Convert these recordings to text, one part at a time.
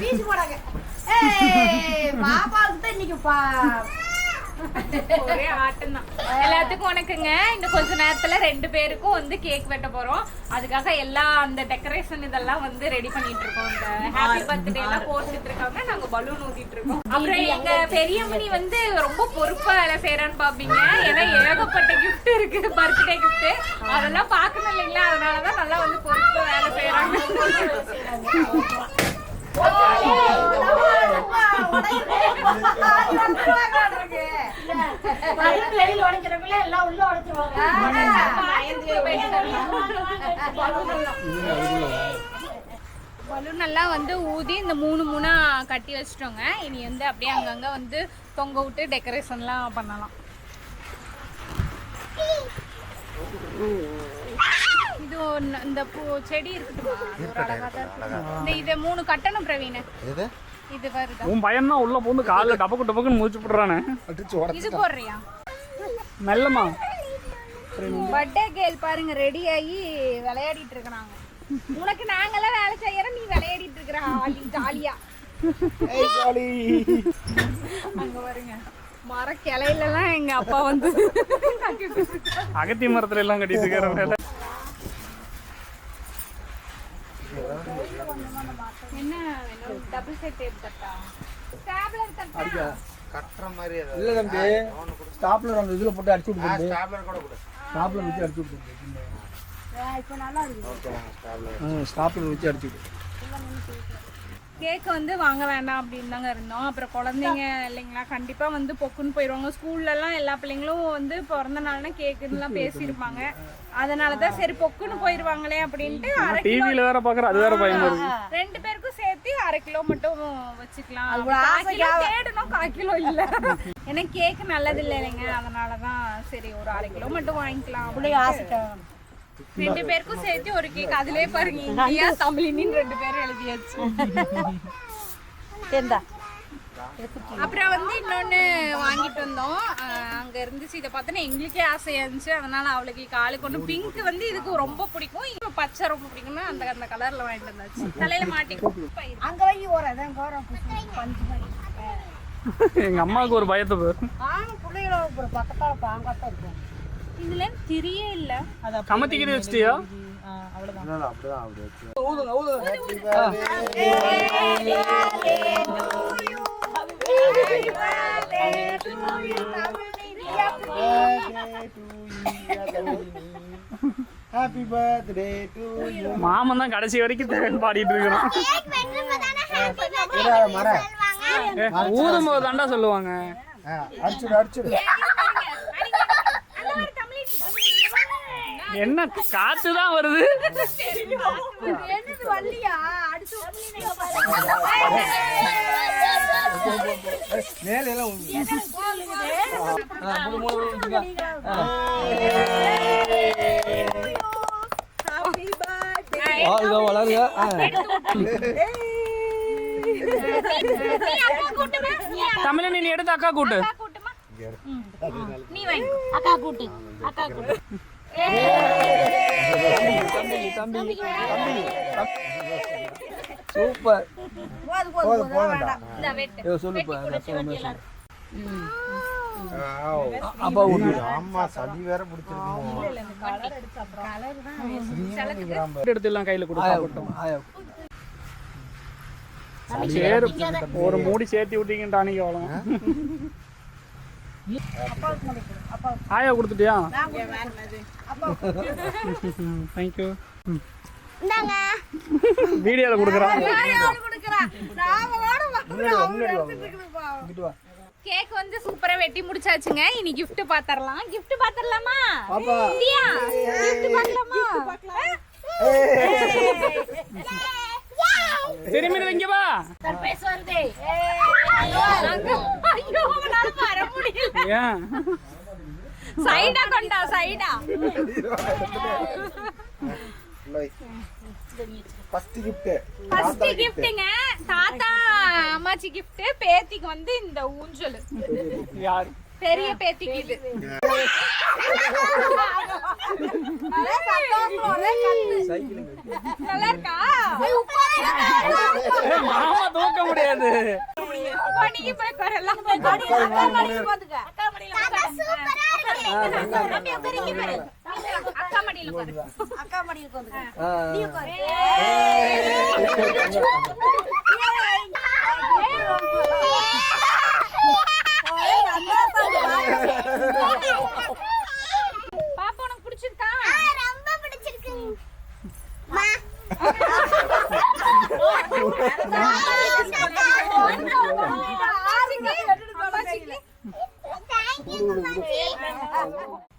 வீசி போடாங்க ஏய் பாப்பாவுக்கு தான் இன்னைக்கு பா ஒரே ஆட்டம் தான் எல்லாத்துக்கும் வணக்கங்க. இன்னும் கொஞ்ச நேரத்துல ரெண்டு பேருக்கும் வந்து கேக் வெட்ட போறோம். அதுக்காக எல்லா அந்த டெக்கரேஷன் இதெல்லாம் வந்து ரெடி பண்ணிட்டு இருக்கோம். இந்த ஹாப்பி பர்த்டே எல்லாம் போட்டுட்டு இருக்காங்க. நாங்க பலூன் ஊத்திட்டு இருக்கோம். அப்புறம் எங்க பெரியமணி வந்து ரொம்ப பொறுப்பா வேலை செய்யறான்னு பாப்பீங்க. ஏன்னா ஏகப்பட்ட gift இருக்கு. Birthday gift. அதெல்லாம் பார்க்கணும் இல்லைங்களா? அதனாலதான் நல்லா வந்து பொறுப்பா வேலை செய்யறாங்க வெளியில உடைக்கிறவங்கள எல்லாம் உள்ள உடைச்சிருவாங்க பலூன் எல்லாம் வந்து ஊதி இந்த மூணு மூணா கட்டி வச்சிட்டோங்க. இனி வந்து அப்படியே அங்கங்க வந்து தொங்க விட்டு டெக்கரேஷன்லாம் பண்ணலாம். இது இந்த பூ செடி இருக்குது அது ஒரு அழகா தான் இருக்கு. இந்த இதை மூணு கட்டணும் பிரவீன். எது? இது வருதா? உன் பையன் தான் உள்ள பூந்து காலில் டபக்கு டபக்குன்னு முடிச்சு போடுறானே. அடிச்சு உடச்சு இது போடுறியா? மெல்லமா. பர்த்டே கேர்ள் பாருங்க ரெடி ஆகி விளையாடிட்டு இருக்கிறாங்க. உனக்கு நாங்கெல்லாம் வேலை செய்யறோம் நீ விளையாடிட்டு இருக்கிற ஆளி ஜாலியா. அங்க பாருங்க மர கிளையிலலாம் எங்க அப்பா வந்து அகத்தி மரத்துல எல்லாம் கட்டிட்டு இருக்கிற வேலை என்ன வேணும் டபுள் செட் டேப் தட்டா? ஸ்டாப்லர் தட்டா? கட்டுற மாதிரி இல்ல தம்பி. ஸ்டாப்லர் அந்த இதுல போட்டு அடிச்சு விட்டு ஸ்டாப்லர் கூட கொடு. ஸ்டாப்லர் வச்சு அடிச்சு விட்டு இப்ப நல்லா இருக்கு. ஸ்டாப்லர் ஸ்டாப்லர் வச்சு. அடிச்சு விட்டு. கேக் வந்து வாங்க வேண்டாம் அப்படின்னு தாங்க இருந்தோம். அப்புறம் குழந்தைங்க இல்லைங்களா கண்டிப்பா வந்து பொக்குன்னு போயிடுவாங்க ஸ்கூல்ல எல்லாம் எல்லா பிள்ளைங்களும் வந்து பிறந்த நாள்னா கேக்குலாம் பேசியிருப்பாங்க. அதனால தான் சரி பொக்குன்னு போயிடுவாங்களே அப்படின்ட்டு அரை கிலோ டிவியில வேற பாக்குற அது வேற பயமா இருக்கு. ரெண்டு பேருக்கும் சேர்த்து அரை கிலோ மட்டும் வச்சுக்கலாம். தேடணும் கால் கிலோ இல்ல. ஏன்னா கேக் நல்லது இல்லை இல்லைங்க. அதனாலதான் சரி ஒரு அரை கிலோ மட்டும் வாங்கிக்கலாம் ஆசைட்டா ரெண்டு பேருக்கும் சேர்த்து ஒரு கேக் அதுலயே பாருங்க இந்தியா தமிழினின்னு ரெண்டு பேரும் எழுதியாச்சு. தேர்ந்தா அப்புறம் வந்து இன்னொன்னு வாங்கிட்டு வந்தோம். அங்க இருந்துச்சு. இதை பார்த்தோன்னா எங்களுக்கே ஆசையா இருந்துச்சு. அதனால அவளுக்கு காலுக்கு ஒன்று பிங்க் வந்து இதுக்கு ரொம்ப பிடிக்கும். இப்போ பச்சை ரொம்ப பிடிக்கும்னா அந்த அந்த கலர்ல வாங்கிட்டு வந்தாச்சு. தலையில மாட்டி அங்க வை ஒரு அதான் கோரம் பஞ்சு மாதிரி. எங்க அம்மாவுக்கு ஒரு பயத்தை பேர். ஆனா பிள்ளைகள ஒரு பக்கத்தால பாங்காத்தான் இருக்கும். இதுல திரியே இல்ல. கமத்திக்கிட்டு வச்சிட்டியா? அப்படிதான் அப்படி வச்சு ஊதுங்க. ஊதுங்க ஹாப்பி பர்த்டே டு யூ மாமன் தான் கடைசி வரைக்கும் தேன் பாடிட்டு இருக்கிறான். ஊதும் போது தாண்டா சொல்லுவாங்க. அடிச்சுடு அடிச்சுடு. என்ன காத்து தான் வருது? என்னது வளருங்க. தமிழன் நீ எடுத்து அக்கா கூட்டு. நீ வாங்கி அக்கா கூட்டு அக்கா கூட்டு தம்பி தம்பி தம்பி. சூப்பர். போது போது போது வேண்டாம் இந்த வெட்டு. ஏதோ சொல்லுப்பா. அப்பா ஆமா சளி வேற பிடிச்சிருக்கோம். எடுத்து எல்லாம் கையில கொடு ஆயா சாப்பிட்டோம் விட்டோம் ஆயா சரி. ஒரு மூடி சேர்த்து விட்டீங்கன்டா அன்னைக்கு அவ்வளோ ஆயா கொடுத்துட்டியா? தேங்க்யூ வீடியோவில் கொடுக்குறான் இங்கிட்டு வா. கேக் வந்து சூப்பரா வெட்டி முடிச்சாச்சுங்க. இனி gift பாத்தரலாம். gift பாத்தரலாமா? பாப்பா. இந்தியா. gift பாக்கலாமா? திரும்பி இங்க வா. பேச வருதே ஐயோ அவனால வர முடியல. ஏன்? சைடா கொண்டா சைடா ஃபர்ஸ்ட் கிஃப்ட் ஃபர்ஸ்ட் கிஃப்ட்டுங்க தாத்தா அம்மாச்சி gift. பேத்திக்கு வந்து இந்த ஊஞ்சல். யார்? பெரிய பேத்திக்கு இது. நல்லா இருக்கா? மாமா தூ கிடையாது நீங்க போய் உட்காரலாம். அக்கா மடியில உட்காந்துக்க. அக்கா மடியில உட்காரு. அக்கா மடியில உட்காந்துக்க. நீ உட்காரு. பாப்பா உனக்கு பிடிச்சிருக்கா ரொம்ப பிடிச்சிருக்கு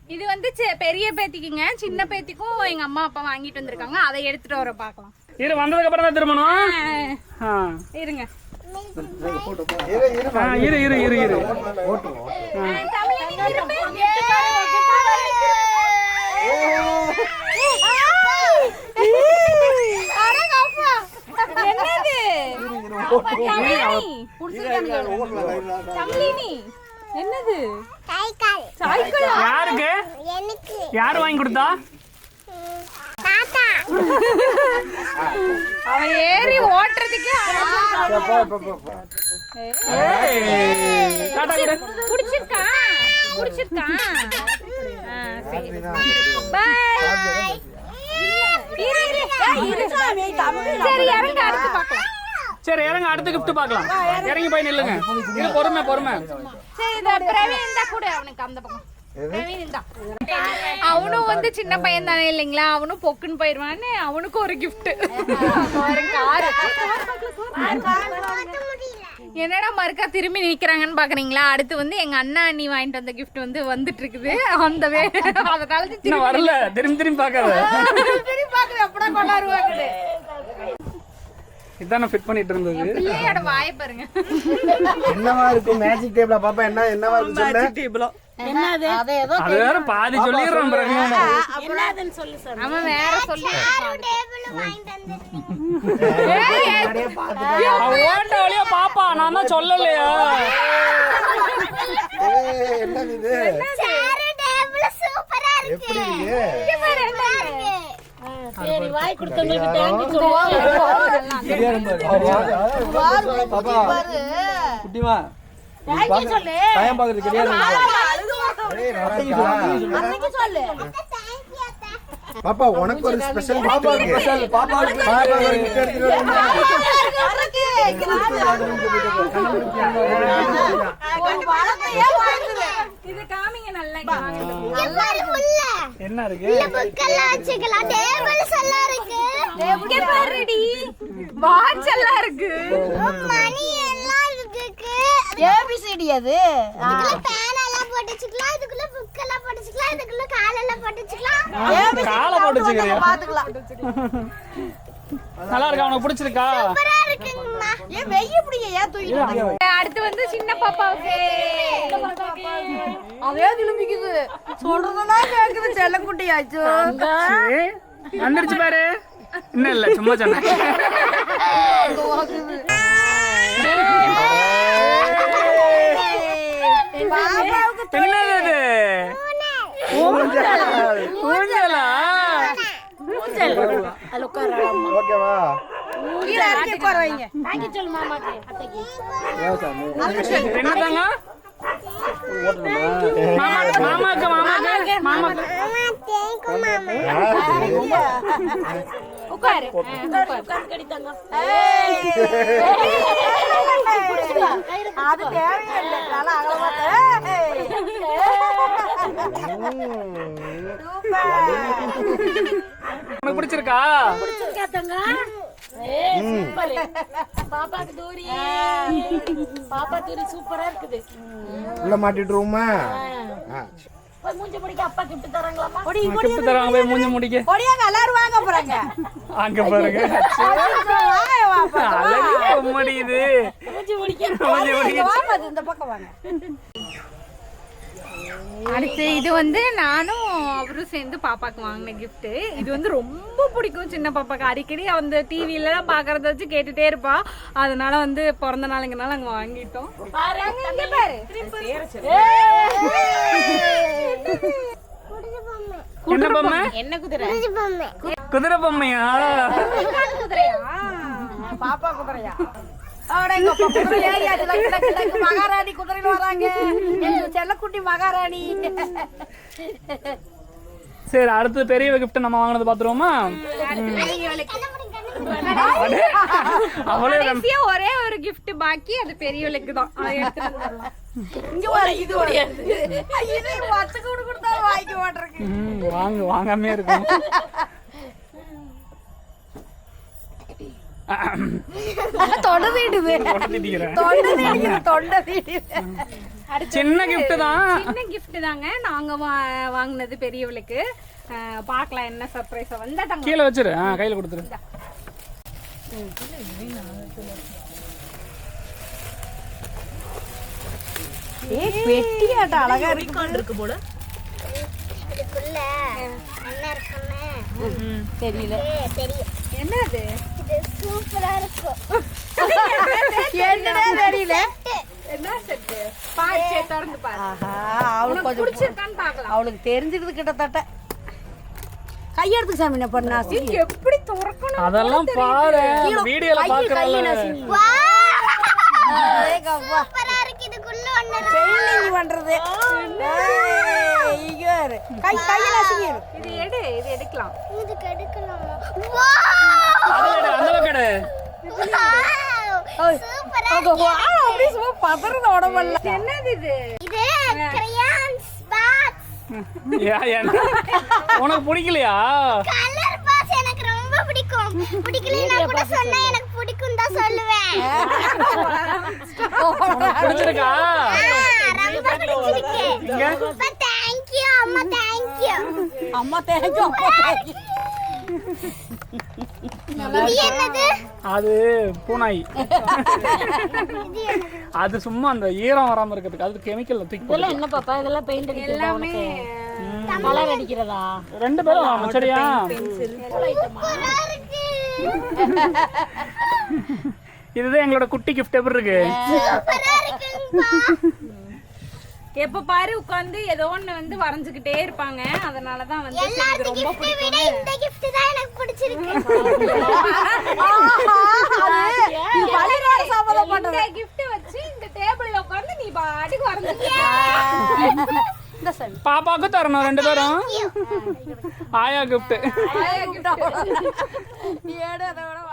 இது வந்து சி- பெரிய பேத்திக்குங்க சின்ன பேத்திக்கும் எங்க அம்மா அப்பா வாங்கிட்டு வந்திருக்காங்க அதை எடுத்துட்டு வர பாக்கலாம் இரு வந்ததுக்கு அப்புறம் தான் திரும்பணும் ஆ. இருங்க இரு இரு இரு இரு. என்னது தமிழினி என்னது? கைகால் சாய்க்கிள் யாருக்கு? எனக்கு. யார் வாங்கி கொடுத்தா? தாத்தா. அவன் ஏறி ஓட்டுறதுக்கே போ, போ, போ, போ. ஏய், டாடா கிட்ட. புடிச்சிருக்கா புடிச்சிருக்கா ஆ, சரி இதுதான். பாய் இரு இரு. ஏய், இரு சரி இறங்க அடுத்து பார்க்கலாம். சரி இறங்க அடுத்த gift பார்க்கலாம். இறங்கி. போய் நில்லுங்க. இது பொறுமை பொறுமை. சரி இந்த பிரவீன் இந்தா கூட அவனுக்கு அந்த பக்கம். அவனும் வந்து சின்ன பையன் தானே இல்லைங்களா? அவனும் பொக்குன்னு போயிருவான்னு அவனுக்கும் ஒரு கிஃப்ட் ஒரு கார். என்னடா மறுக்கா திரும்பி நிக்கிறாங்கன்னு பாக்குறீங்களா? அடுத்து வந்து எங்க அண்ணா அண்ணி வாங்கிட்டு வந்த கிஃப்ட் வந்து வந்துட்டு இருக்குது அந்த வே அதனால வரல. திரும்பி திரும்பி பார்க்காத. திரும்பி பாக்குறது எப்படா கொண்டாடுவாங்க. இதான் நான் ஃபிட் பண்ணிட்டு இருந்தது. பிள்ளையோட வாயை பாருங்க. என்னவா இருக்கும் மேஜிக் டேபிள பாப்பா என்ன என்னவா இருக்கு சொல்லு? அதை ஏதோ அது வேற பாதி சொல்லிடுறோம் பிறகு. என்னதுன்னு சொல்லு சார் வேற சொல்லி டேபிள் ஓட்ட வழியா பாப்பா நான் தான் சொல்லலையா. ஏய், என்னது இது? சேரு டேபிள் சூப்பரா இருக்கு. எப்படி இருக்கு. சரி வாய் கொடுத்தவங்களுக்கு தேங்க்யூ சொல்லு. பாப்பா குட்டிமா டைம் கிடையாது நல்லா பாப்பா உனக்கு ஒரு ஸ்பெஷல் பாப்பா ஸ்பெஷல் பாப்பா ஒரு gift எடுத்துட்டு வரணுமா? இது காமிங்க நல்லா இங்க என்ன இருக்கு? புக்கெல்லாம் வச்சுக்கலாம். டேபிள்ஸ் எல்லாம் இருக்கு. இங்க பாருடி. வாட்ச் எல்லாம் இருக்கு. மணி எல்லாம் இருக்கு. ஏபிசிடி அது? இதுக்குள்ள பேன் எல்லாம் போட்டு வச்சுக்கலாம். இதுக்குள்ள புக் எல்லாம் போட்டு வச்சுக்கலாம். இதுக்குள்ள காலெல்லாம் போட்டு வச்சுக்கலாம். காலை போட்டு வச்சுக்கிறியா? பாத்துக்கலாம். நல்லா இருக்கா உனக்கு பிடிச்சிருக்கா? அடுத்து வந்து சின்ன பாப்பாவுக்கு. அதே திரும்பிக்குது சொல்றதெல்லாம் கேக்குது செல்லக்குட்டியாச்சு வந்துருச்சு பாரு. இன்னும் இல்ல சும்மா சொன்னேன். என்னது? இது ஊஞ்சலா அதுல உட்காரலாம் ஓகேவா கீழே இறக்கி உட்கார வைங்க தேங்க்யூ சொல்லு மாமாக்கு அத்தைக்கு என்னதாங்க மாமா மாமாக்கு மாமாக்கு மாமாக்கு உட்காரு அது தேவையில்லை நல்லா அகலமா உனக்கு பிடிச்சிருக்கா? பாப்பாக்கு தூரி. பாப்பா தூரி சூப்பரா இருக்குது. உள்ள மாட்டிட்டுருவோமா ஆ, போய் மூஞ்சி பிடிக்க அப்பா கிட்ட தராங்களாமா பொடி கிஃப்ட் தராங்க போய் மூஞ்சி முடிக்க. பொடியாங்க எல்லாரும் வாங்க போறாங்க. அங்க பாருங்க. அழகு பொம்மடி இது. மூஞ்சி பிடிக்க மூஞ்சி முடிக்க. வாங்க இந்த பக்கம் வாங்க. அடுத்து இது வந்து நானும் அவரும் சேர்ந்து பாப்பாக்கு வாங்கின gift. இது வந்து ரொம்ப பிடிக்கும் சின்ன பாப்பாக்கு. அடிக்கடி அந்த டிவில எல்லாம் பாக்குறத வச்சு கேட்டுட்டே இருப்பா. அதனால வந்து பிறந்த நாளுங்கனால அங்க வாங்கிட்டோம். என்ன பொம்மை? என்ன குதிரை? குதிரை பொம்மையா? குதிரையா? பாப்பா குதிரையா? மகாராணி குதிரையில வராங்க. செல்லக்குட்டி மகாராணி. சரி அடுத்து பெரிய கிஃப்ட் நம்ம வாங்கினது பாத்துருவோமா? அவளே ஒரே ஒரு gift பாக்கி அது பெரியவளுக்கு தான். அதை எடுத்துட்டு வந்துடலாம். இங்க வர இது முடியாது இது வச்சு கூட கொடுத்தாலும் வாங்கிக்க மாட்டிருக்கு ம், வாங்க வாங்காமே இருக்கும் தொண்டை தீடுது திட்டிக்கிறேன். தொண்டை தீடுது தொண்டை தீடுது சின்ன gift தான் சின்ன gift தாங்க நாங்க வாங்குனது பெரியவளுக்கு அஹ், பார்க்கலாம் என்ன சர்ப்ரைஸ் வந்தாட்டாங்க கீழே வச்சிரு கையில கொடுத்துரு ஏ பெட்டியாட்ட அழகா இருக்கு இதுக்குள்ள என்ன இருக்குன்னு தெரியல தெரியும் என்னது இது சூப்பரா இருக்கும். என்னடா தெரியல. என்ன செட்டு பாரு சரி, திறந்து பாரு. ஆஹா அவளுக்கு கொஞ்சம் பிடிச்சிருக்கான்னு பார்க்கலாம். அவளுக்கு தெரிஞ்சிருது கிட்டத்தட்ட. கையெடுத்து சாமி என்ன பண்ணா இது எப்படி திறக்கணும்? அதெல்லாம் பாரு. வீடியோல பாக்குறல சூப்பரா இருக்கு. இதுக்குள்ள ஒண்ணு இருக்கு பெயிண்டிங் பண்றது. கை கையில இது எடு இது எடுக்கலாம். இது கெடுக்கலாமா உனக்கு பிடிக்கலையா? எனக்கு ரொம்ப பிடிக்கும். பிடிக்கலைன்னா கூட சொன்னா எனக்கு பிடிக்கும் தான் சொல்லுவேன். பிடிச்சிருக்கா? ரொம்ப பிடிச்சிருக்கு. அம்மா தேங்க்யூ அம்மா தேங்க்யூ அம்மா அது பூனாய். அது சும்மா அந்த ஈரம் வராம இருக்கிறதுக்கு அது கெமிக்கல் தூக்கி போட்டு என்ன பாப்பா இதெல்லாம் பெயிண்ட் அடிக்கிறதா எல்லாமே கலர் அடிக்கிறதா? ரெண்டு பேரும் சரியா இதுதான் எங்களோட குட்டி கிஃப்ட் எப்படி இருக்கு? எப்ப பாரு உட்கார்ந்து ஏதோ ஒண்ணு வந்து வரைஞ்சுக்கிட்டே இருப்பாங்க. அதனாலதான் வந்து சரி, இது எல்லாத்து ரொம்ப விட இந்த தான் எனக்கு பிடிச்சிருக்கு. gift வச்சு இந்த டேபிள்ல உட்கார்ந்து நீ பாட்டுக்கு வரைஞ்சுக்க இந்த சாமி பாப்பாக்கும் தரணும் ரெண்டு பேரும். ஆயா ஏடு விட வா- தமிழினி இன்னும்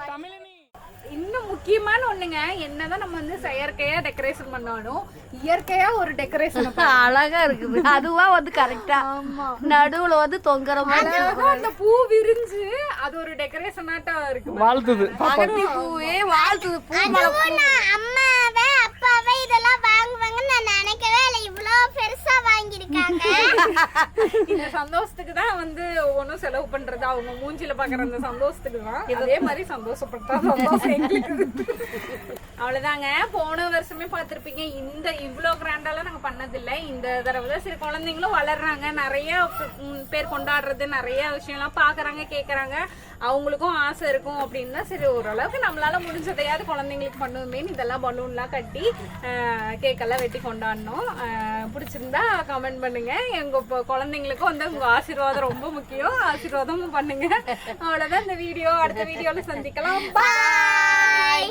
முக்கியமான ஒண்ணுங்க என்னதான் நம்ம வந்து செயற்கையா டெக்கரேஷன் பண்ணாலும் இயற்கையா ஒரு டெக்கரேஷன் அழகா இருக்குது அதுவா வந்து கரெக்டா நடுவுல வந்து தொங்குற மாதிரி அந்த பூ விரிஞ்சு அது ஒரு டெக்கரேஷன் ஆட்டம் இருக்கு. வாழ்த்துது. பூவே வாழ்த்துது. பூ அம்மாவை அப்பாவை இதெல்லாம் வாங்குவாங்கன்னு நான் நினைக்கவே இல்லை இவ்வளோ பெருசா வாங்கியிருக்காங்க. இந்த சந்தோஷத்துக்கு தான் வந்து ஒவ்வொன்றும் செலவு பண்றது. அவங்க மூஞ்சில பாக்குற அந்த சந்தோஷத்துக்கு தான். அதே மாதிரி சந்தோஷப்பட்டா சந்தோஷம் அவ்வளவுதாங்க. போன வருஷமே பார்த்திருப்பீங்க. இந்த இவ்ளோ கிராண்டாலாம் நாங்க பண்ணதில்லை. இந்த தடவை தான் சரி குழந்தைங்களும் வளர்றாங்க. நிறைய பேர் கொண்டாடுறது நிறைய விஷயம்லாம் பாக்குறாங்க கேக்குறாங்க. அவங்களுக்கும் ஆசை இருக்கும் அப்படின்னா சரி ஓரளவுக்கு நம்மளால முடிஞ்சதையாவது குழந்தைங்களுக்கு பண்ணுவோமேன்னு இதெல்லாம் பலூன்லாம் கட்டி கேக்கெல்லாம் வெட்டி கொண்டாடணும். பிடிச்சிருந்தா கமெண்ட் பண்ணுங்க. எங்க குழந்தைங்களுக்கும் வந்து உங்க ஆசீர்வாதம் ரொம்ப முக்கியம். ஆசீர்வாதமும் பண்ணுங்க. அவ்வளவுதான் இந்த வீடியோ அடுத்த வீடியோல சந்திக்கலாம். பாய்